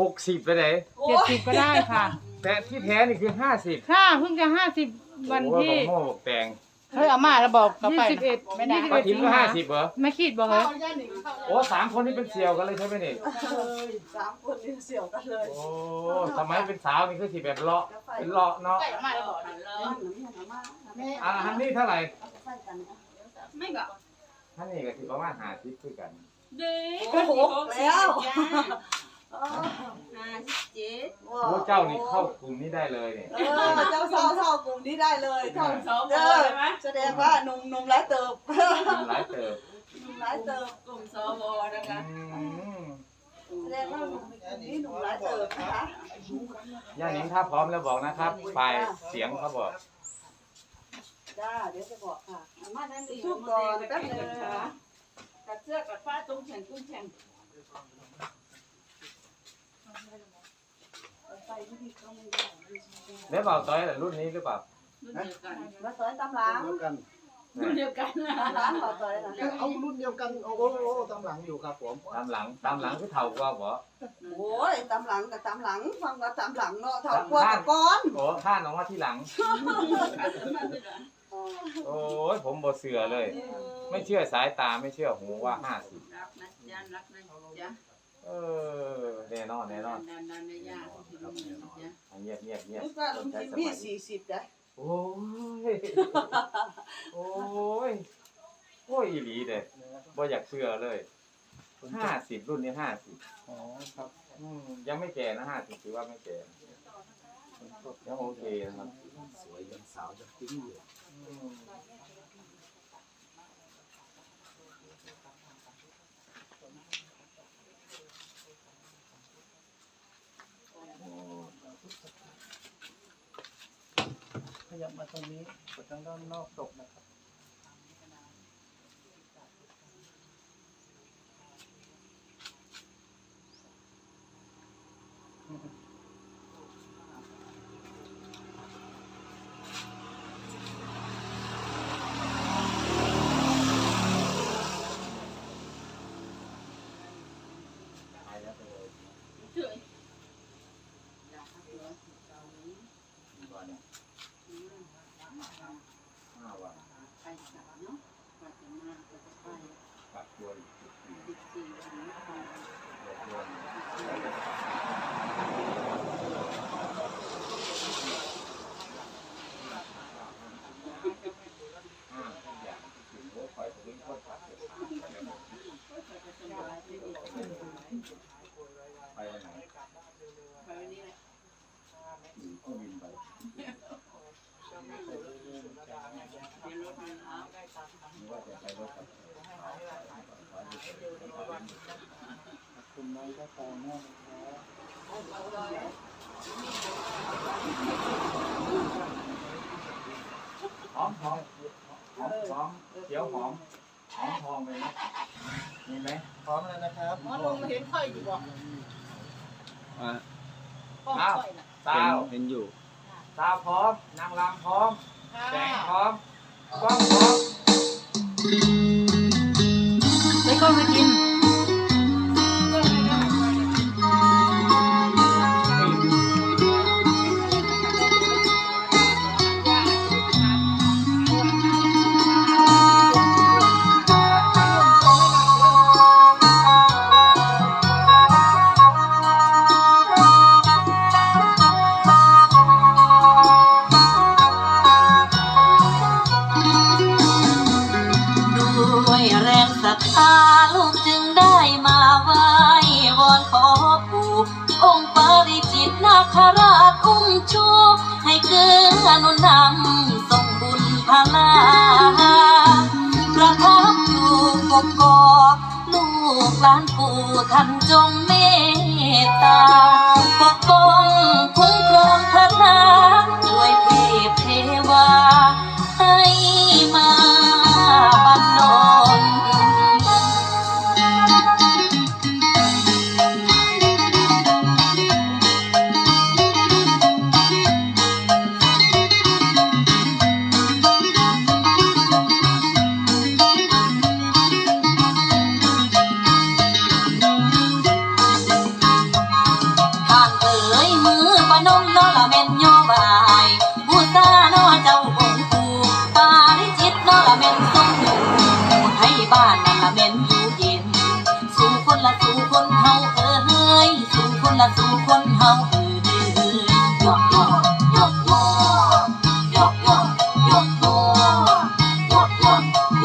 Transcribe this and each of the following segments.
หกสิบไปไหนเจ็ดสิบก็ได้ค่ะแต่ที่แท้นี่คือห้าสิบค่ะเพิ่งจะห้าสิบวันที่โอ้โหบอกโม่บอกแตงเฮ้ยเอามาแล้วบอกเขายี่ไปสิบเอ็ดไม่ได้ยี่สิบป้าเอ็ดทิมสิงก็หาห้าสิบเหรอไม่ขีดบอกเหรอโอ้สามคนนี่เป็นเสี่ยวกันเลยใช่ไหมนี่สามคนนี่เสี่ยวกันเลยโอ้สมัยเป็นสาวนี่คือสิแบบเลาะเป็นเลาะเนาะเอามาแล้วบอกอ่าฮันนี่เท่าไหร่ไม่ก็ฮันนี่ก็คือประมาณห้าสิบคือกันเด้โอ้โหแล้ว ห้าสิบเจ็ดโอ้เจ้านี่เข้ากลุ่มนี้ได้เลยเนี่ยเออเจ้าสาวเท่ากลุ่มนี้ได้เลยเท่าสองคเด้นอใช่ไหมแสดงว่าหนุ่มหนุ่มหลายเติบหลายเติบหนุ่มหลายเติบกลุ่มสวนะคะอืมแสดงว่าหนุ่มกลุ่มนี้หนุ่มหลายเติบนะคะย่านิงถ้าพร้อมแล้วบอกนะครับฝ่ายเสียงเขาบอกจ้าเดี๋ยวจะบอกค่ะมาด้านนี้ทุกก่อนแป๊บนึงนะคะกัดเสื้อกัดฟ้าตุ้งแฉงตุ้งแฉงไปที่นี่ เขาไม่ได้แล้วเปล่าต้อยเหรอรุ่นนี้หรือเปล่ารุ่นเดียวกันมาต่อยตำหลังเดียวกันรุ่นเดียวกันนะตำหลังต่อต่อยนะเอารุ่นเดียวกันโอ้โหตามหลังอยู่ครับผมตามหลังตามหลังคือเท่ากว่าบ่โอ้ยตำหลังกับตำหลังฟังว่าตำหลังเนาะเท่ากว่ากับก้อนโอ้ท่านออกมาที่หลังโอ้ยผมบ่เสือเลย ไม่เชื่อสายตาไม่เชื่อหูว่าห้าสิบรักนะจ๊ะรักนะจ๊ะเออแน่นอนแน่นอนนานๆในยากจ๊ะเงียบเงียบเงียบรู้ว่าลุงจิมมี่สี่สิบนะโอ้ย โอ้ย โอ้ยอีหลีเด้บ่อยากเชื่อเลยห้าสิบรุ่นนี้ห้าสิบอ๋อครับยังไม่แก่นะห้าสิบถือว่าไม่แก่ยังโอเคนะครับ สวยยังสาวยังปิ้งอยู่ อืมโอ้ ขยับมาตรงนี้กดทางด้านนอกตกนะครับ ไปแล้วไปเลย เฉย ก่อนเนี่ยห้าวัน ไปเนาะไปจะมาไปจะไป ปรับตัวอีกสิบปี สิบสี่วันนี้พอ ปรับตัวห้าทุกอย่างถึงโอ้คอยถึงโคตรปรับเลยไปวันไหน ไปวันนี้แหละ ขี่เครื่องบินไปเดี๋ยวรถมันเอาหรือว่าจะไปรถกับคุณน้องก็ตามหน้านะครับหอมหอมหอมหอมเขียวหอมหอมทองเลยนะมีไหมพร้อมแล้วนะครับหมอลงมาเห็นค่อยอยู่บ่อ่าป้องอ้าว ค่อยน่ะสาวเห็นอยู่สาวพร้อมนางรำพร้อมค่ะแสงพร้อมกล้องพร้อม อนุนนำส่งบุญพลาประทับอยู่กกอกลูกหลานปู่ท่านจงเมต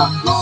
Oh,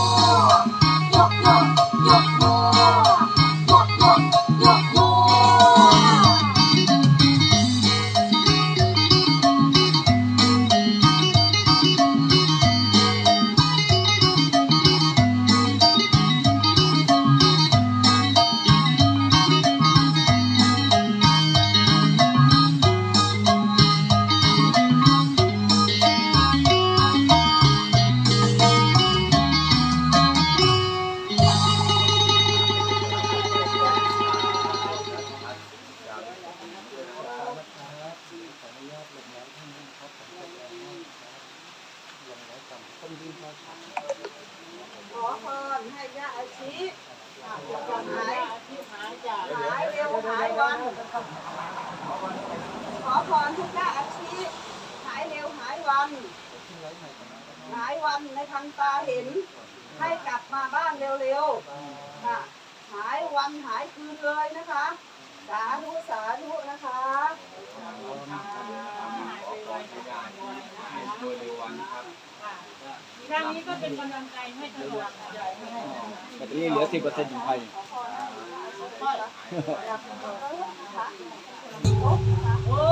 วันขอพรทุกหน้าอาชีพหายเร็วหายวัน หายวันในทางตาเห็น ให้กลับมาบ้านเร็วๆค่ะหายวันหายคืนเลยนะคะ สาธุสาธุนะคะครั้งนี้ก็เป็นกำลังใจให้ตลอดแบตเตอรี่เหลือสิบเปอร์เซ็นต์ของไท โอ้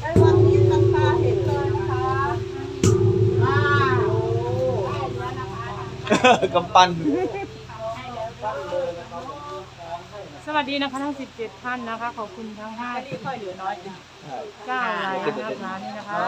ได้วันนี้ตำตาเห็นเลยนะคะว้าวได้ะกำปั้นสวัสดีนะคะทั้ง 17 ท่านนะคะ ขอบคุณทั้ง5ที่ค่อยเหลือน้อยจ้าหลายนับล้านนะคะ